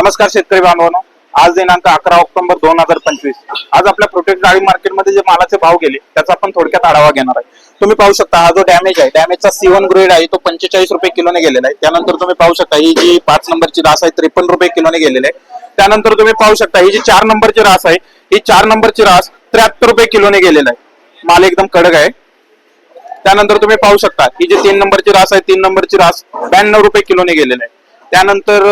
नमस्कार शेतकरी बांधवांनो. आज दिनांक अकरा ऑक्टोबर दोन हजार पंचवीस. आज आपल्या प्रोटेक्ट डाळी मार्केटमध्ये जे मालाचे भाव गेले त्याचा आपण थोडक्यात आढावा घेणार आहे. तुम्ही पाहू शकता हा जो डॅमेज आहे डॅमेजचा सी वन ग्रेड आहे तो पंचेचाळीस रुपये किलोने गेलेला आहे. त्यानंतर तुम्ही पाहू शकता ही जी पाच नंबरची रास आहे त्रेपन्न रुपये किलोने गेलेली आहे. त्यानंतर तुम्ही पाहू शकता ही जी चार नंबरची रास आहे ही चार नंबरची रास त्र्याहत्तर रुपये किलोने गेलेला आहे. माल एकदम कडक आहे. त्यानंतर तुम्ही पाहू शकता ही जी तीन नंबरची रास आहे तीन नंबरची रास ब्याण्णव रुपये किलोने गेलेली आहे. त्यानंतर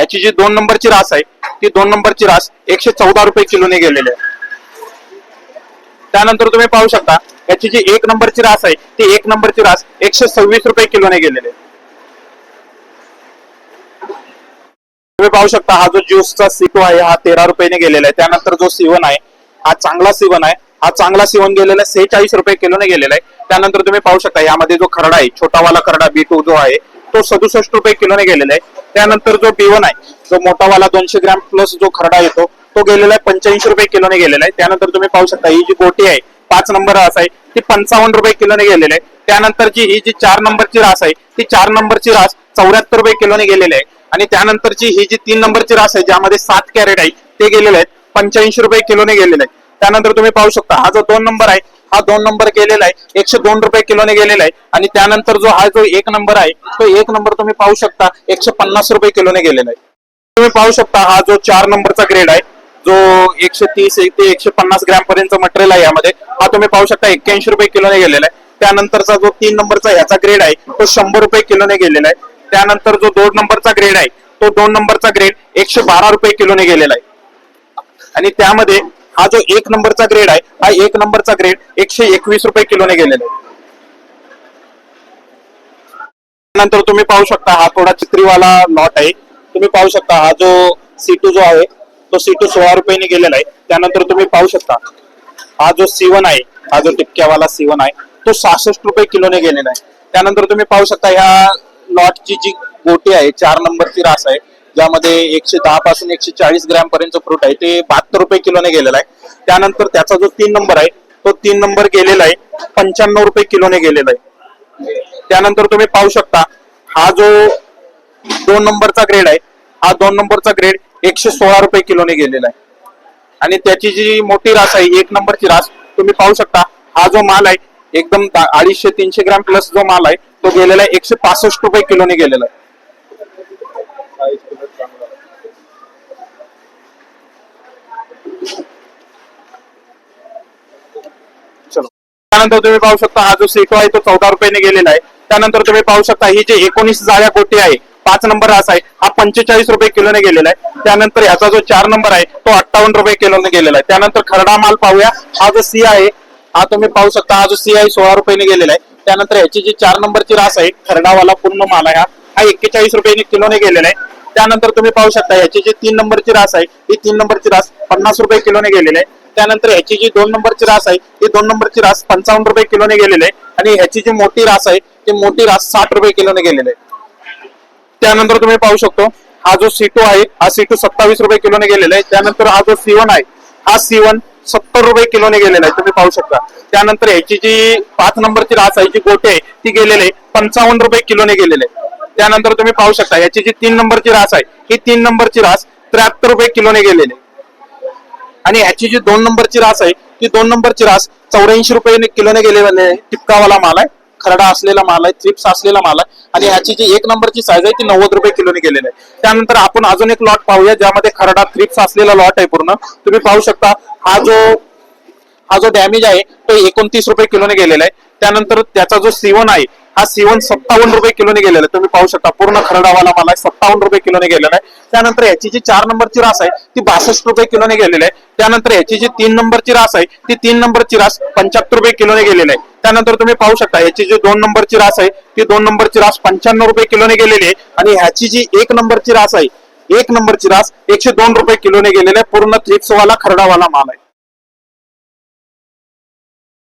ह्याची जी दोन नंबरची रास आहे ती दोन नंबरची रास एकशे चौदा रुपये किलोने गेलेली आहे. त्यानंतर तुम्ही पाहू शकता याची जी एक नंबरची रास आहे ती एक नंबरची रास एकशे सव्वीस रुपये किलोने गेलेली आहे. तुम्ही पाहू शकता हा जो ज्यूसचा सिटो आहे हा तेरा रुपयाने गेलेला आहे. त्यानंतर जो सिवन आहे हा चांगला सिवन आहे. हा चांगला सिवन गेलेला आहे सेहेचाळीस रुपये किलोने गेलेला आहे. त्यानंतर तुम्ही पाहू शकता यामध्ये जो खरडा आहे छोटावाला खरडा बी टू जो आहे तो सदुसष्ट रुपये किलोने गेलेला आहे. त्यानंतर जो बी वन आहे जो मोठावाला दोनशे ग्रॅम प्लस जो खरडा येतो तो गेलेला आहे पंच्याऐंशी रुपये किलोने गेलेला आहे. त्यानंतर तुम्ही पाहू शकता ही जी गोटी आहे पाच नंबर रास आहे ती पंचावन्न रुपये किलोने गेलेली आहे. त्यानंतरची ही जी चार नंबरची रास आहे ती चार नंबरची रास चौऱ्याहत्तर रुपये किलोने गेलेली आहे. आणि त्यानंतरची ही जी तीन नंबरची रास आहे ज्यामध्ये सात कॅरेट आहे ते गेलेले आहेत पंच्याऐंशी रुपये किलोने गेलेले आहे त्यानंतर तुम्ही पाहू शकता हा जो दोन नंबर आहे हा दोन नंबर गेलेला आहे. एकशे दोन रुपये किलोने गेलेला आहे. आणि त्यानंतर जो हा जो एक नंबर आहे तो एक नंबर तुम्ही पाहू शकता. एकशे पन्नास रुपये किलोने गेलेला आहे. तुम्ही पाहू शकता हा जो चार नंबरचा ग्रेड आहे. जो एकशे तीस ते एकशे पन्नास ग्रॅम पर्यंत मटेरियल आहे यामध्ये. हा तुम्ही पाहू शकता एक्क्याऐंशी रुपये किलोने गेलेला आहे. त्यानंतरचा जो तीन नंबरचा ह्याचा ग्रेड आहे तो शंभर रुपये किलोने गेलेला आहे. त्यानंतर जो दोन नंबरचा ग्रेड आहे तो दोन नंबरचा ग्रेड एकशे बारा रुपये किलोने गेलेला आहे. आणि त्यामध्ये हा जो एक नंबरचा ग्रेड आहे हा एक नंबरचा ग्रेड एकशे एकवीस रुपये किलोने गेलेला आहे. नंतर तुम्ही पाहू शकता हा थोडा चित्रीवाला लॉट आहे. तुम्ही पाहू शकता हा जो सीटू जो आहे तो सीटू सोळा रुपयाने गेलेला आहे. त्यानंतर तुम्ही पाहू शकता हा जो सीवन आहे हा जो टिपक्यावाला सीवन आहे तो सहासष्ट रुपये किलोने गेलेला आहे. त्यानंतर तुम्ही पाहू शकता ह्या लॉटची जी गोटी आहे चार नंबरची रास आहे ज्यामध्ये एकशे दहा पासून एकशे चाळीस ग्रॅम पर्यंत फ्रूट आहे. ते बहात्तर रुपये किलोने गेलेला आहे. त्यानंतर त्याचा जो तीन नंबर आहे तो तीन नंबर गेलेला आहे. पंच्याण्णव रुपये किलोने गेलेला आहे. त्यानंतर तुम्ही पाहू शकता हा जो दोन नंबरचा ग्रेड आहे हा दोन नंबरचा ग्रेड एकशे सोळा रुपये किलोने गेलेला आहे. आणि त्याची जी मोठी रास आहे एक नंबरची रास तुम्ही पाहू शकता हा जो माल आहे एकदम अडीचशे तीनशे ग्रॅम प्लस जो माल आहे तो गेलेला आहे एकशे पासष्ट रुपये किलोने गेलेला आहे. त्यानंतर तुम्ही पाहू शकता हा जो सीटो आहे तो चौदा रुपयाने गेलेला आहे. त्यानंतर तुम्ही पाहू शकता ही जी एकोणीस जाळ्या कोटी आहे पाच नंबर रास आहे हा पंचेचाळीस रुपये किलोने गेलेला आहे. त्यानंतर याचा जो चार नंबर आहे तो अठ्ठावन्न रुपये किलोने गेलेला आहे. त्यानंतर खरडा माल पाहूया हा जो सी आहे हा तुम्ही पाहू शकता हा जो सी आहे सोळा रुपयाने गेलेला आहे. त्यानंतर याची जी चार नंबरची रास आहे खरडावाला पूर्ण माल आहे हा हा एक्केचाळीस रुपयाने किलोने गेलेला आहे. त्यानंतर तुम्ही पाहू शकता याची जी तीन नंबरची रास आहे ही तीन नंबरची रास पन्नास रुपये किलोने गेलेली आहे. त्यानंतर ह्याची जी दोन नंबरची रास आहे ती दोन नंबरची रास पंचावन्न रुपये किलोने गेलेली आहे. आणि ह्याची जी मोठी रास आहे ती मोठी रास साठ रुपये किलोने गेलेली आहे. त्यानंतर तुम्ही पाहू शकतो हा जो सीटू आहे हा सीटू सत्तावीस रुपये किलोने गेलेला आहे. त्यानंतर हा जो सीवन आहे हा सीवन सत्तर रुपये किलोने गेलेला आहे. तुम्ही पाहू शकता. त्यानंतर ह्याची जी पाच नंबरची रास आहे जी गोटे आहे ती गेलेली आहे पंचावन्न रुपये किलोने गेलेले आहे. त्यानंतर तुम्ही पाहू शकता याची जी तीन नंबरची रास आहे ही तीन नंबरची रास त्र्याहत्तर रुपये किलोने गेलेली आणि ह्याची जी दोन नंबरची रास आहे ती दोन नंबरची रास चौऱ्याऐंशी रुपये किलोने गेलेले आहे. टिपकावाला माल आहे खरडा असलेला माल आहे चिप्स असलेला माल आहे. आणि ह्याची जी एक नंबरची साईज आहे ती नव्वद रुपये किलोने गेलेली आहे. त्यानंतर आपण अजून एक लॉट पाहूया ज्यामध्ये खरडा थ्रिप्स असलेला लॉट आहे पूर्ण. तुम्ही पाहू शकता हा जो हा जो डॅमेज आहे तो एकोणतीस रुपये किलोने गेलेला आहे. त्यानंतर त्याचा जो सीवन आहे हा सीवन सत्तावन्न रुपये किलोने गेलेला आहे. तुम्ही पाहू शकता पूर्ण खरडावाला माल आहे सत्तावन्न रुपये किलोने गेलेला आहे. त्यानंतर याची जी चार नंबरची रास आहे ती बासष्ट रुपये किलोने गेलेली आहे. त्यानंतर याची जी तीन नंबरची रास आहे ती तीन नंबरची रास पंच्याहत्तर रुपये किलोने गेलेली आहे. त्यानंतर तुम्ही पाहू शकता याची जी दोन नंबरची रास आहे ती दोन नंबरची रास पंच्याण्णव रुपये किलोने गेलेली आहे. आणि ह्याची जी एक नंबरची रास आहे एक नंबरची रास एकशे दोन रुपये किलोने गेलेली आहे. पूर्ण थ्रिप्सवाला खरडावाला माल आहे.